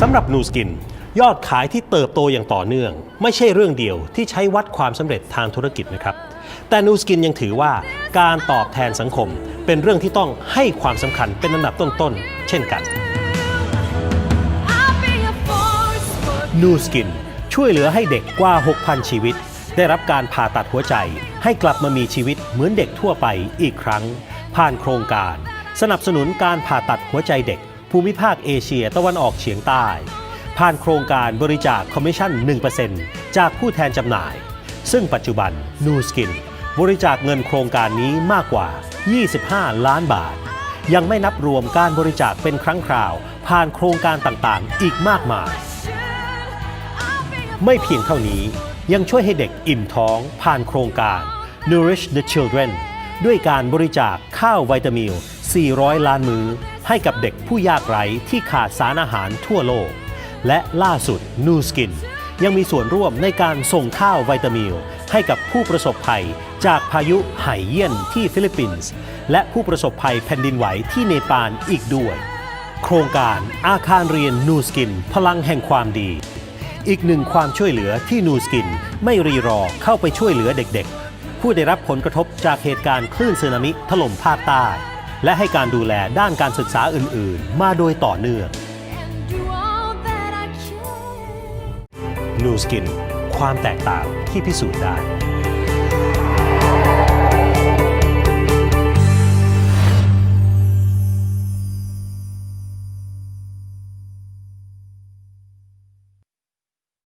สำหรับนูสกิน ยอดขายที่เติบโตอย่างต่อเนื่อง ไม่ใช่เรื่องเดียวที่ใช้วัดความสำเร็จทางธุรกิจนะครับ แต่นูสกินยังถือว่าการตอบแทนสังคม เป็นเรื่องที่ต้องให้ความสำคัญเป็นอันดับต้นๆ เช่นกันนูสกินช่วยเหลือให้เด็กกว่า 6,000 ชีวิต ได้รับการผ่าตัดหัวใจ ให้กลับมามีชีวิตเหมือนเด็กทั่วไปอีกครั้ง ผ่านโครงการ สนับสนุนการผ่าตัดหัวใจเด็ก ภูมิภาคเอเชียตะวันออกเฉียงใต้ ผ่านโครงการบริจาคคอมมิชชั่น 1%จากผู้แทนจำหน่าย ซึ่งปัจจุบันนูสกินบริจาคเงินโครงการนี้มากกว่า 25 ล้านบาท ยังไม่นับรวมการบริจาคเป็นครั้งคราว ผ่านโครงการต่างๆ อีกมากมาย ไม่เพียงเท่านี้ยังช่วยให้เด็กอิ่มท้องผ่านโครงการ Nourish the Children ด้วยการบริจาคข้าววิตามิล 400 ล้านมื้อ ให้กับเด็กผู้ยากไร้ที่ขาดสารอาหารทั่วโลก และล่าสุด New Skin ยังมีส่วนร่วมในการส่งข้าววิตามิล ให้กับผู้ประสบภัยจากพายุไหเยี่ยนที่ฟิลิปปินส์และผู้ประสบภัยแผ่นดินไหวที่เนปาลอีกด้วย โครงการอาคารเรียนนูสกิน พลังแห่งความดี อีกหนึ่งความช่วยเหลือที่นูสกินไม่รีรอเข้าไปช่วยเหลือเด็กๆ ผู้ได้รับผลกระทบจากเหตุการณ์คลื่นสึนามิถล่มภาคใต้ และให้การดูแลด้านการศึกษาอื่น ๆ มาโดยต่อเนื่อง do all that I can. นูสกิน ความแตกต่างที่พิสูจน์ได้